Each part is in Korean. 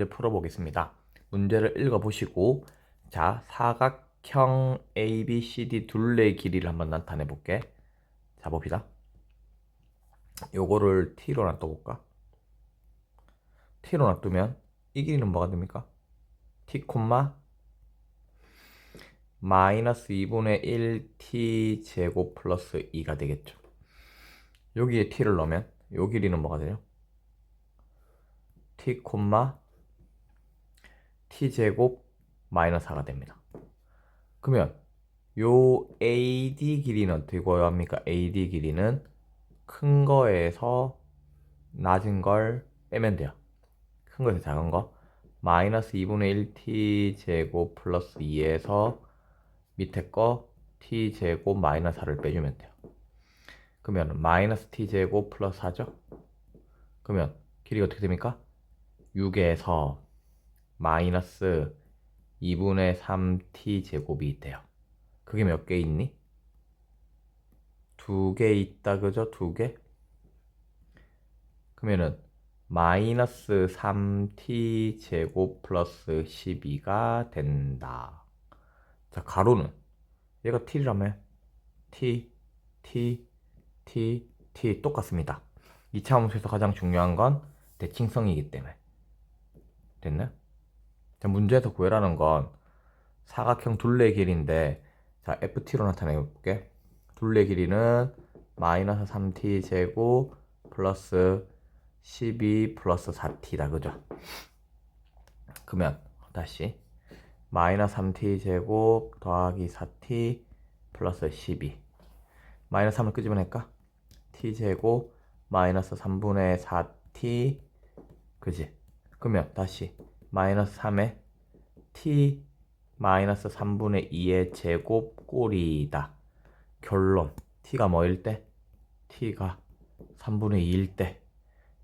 문제 풀어보겠습니다. 문제를 읽어보시고 자 사각형 ABCD 둘레의 길이를 한번 나타내 볼게. 자 봅시다. 요거를 t로 놔둬볼까? t로 놔두면 이 길이는 뭐가 됩니까? t 마이너스 2분의 1t 제곱 플러스 2가 되겠죠. 여기에 t를 넣으면 요 길이는 뭐가 돼요? t t 제곱 마이너스 4가 됩니다. 그러면 요 AD 길이는 어떻게 구합니까? AD 길이는 큰 거에서 낮은 걸 빼면 돼요. 큰 거에서 작은 거 마이너스 2분의 1t 제곱 플러스 2에서 밑에 거 t 제곱 마이너스 4를 빼주면 돼요. 그러면 마이너스 t 제곱 플러스 4죠? 그러면 길이가 어떻게 됩니까? 6에서 마이너스 2분의 3t 제곱이 돼요. 그게 몇 개 있니? 두 개 있다 그죠? 두 개? 그러면은 마이너스 3t 제곱 플러스 12가 된다. 자, 가로는 얘가 t라며 t, t, t, t 똑같습니다. 이차 함수에서 가장 중요한 건 대칭성이기 때문에. 됐나요? 자, 문제에서 구해라는 건 사각형 둘레 길이인데 자, ft로 나타내 볼게. 둘레 길이는 마이너스 3t 제곱 플러스 12 플러스 4t다. 그죠? 그러면 다시 마이너스 3t 제곱 더하기 4t 플러스 12 마이너스 3을 끄집어낼까? t 제곱 마이너스 3분의 4t 그지? 그러면 다시 마이너스 3에 t 마이너스 3분의 2의 제곱 꼴이다. 결론 t가 뭐일 때? t가 3분의 2일 때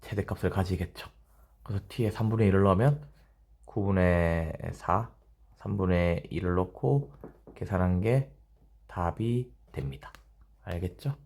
최대값을 가지겠죠. 그래서 t에 3분의 1을 넣으면 9분의 4, 3분의 1을 넣고 계산한 게 답이 됩니다. 알겠죠?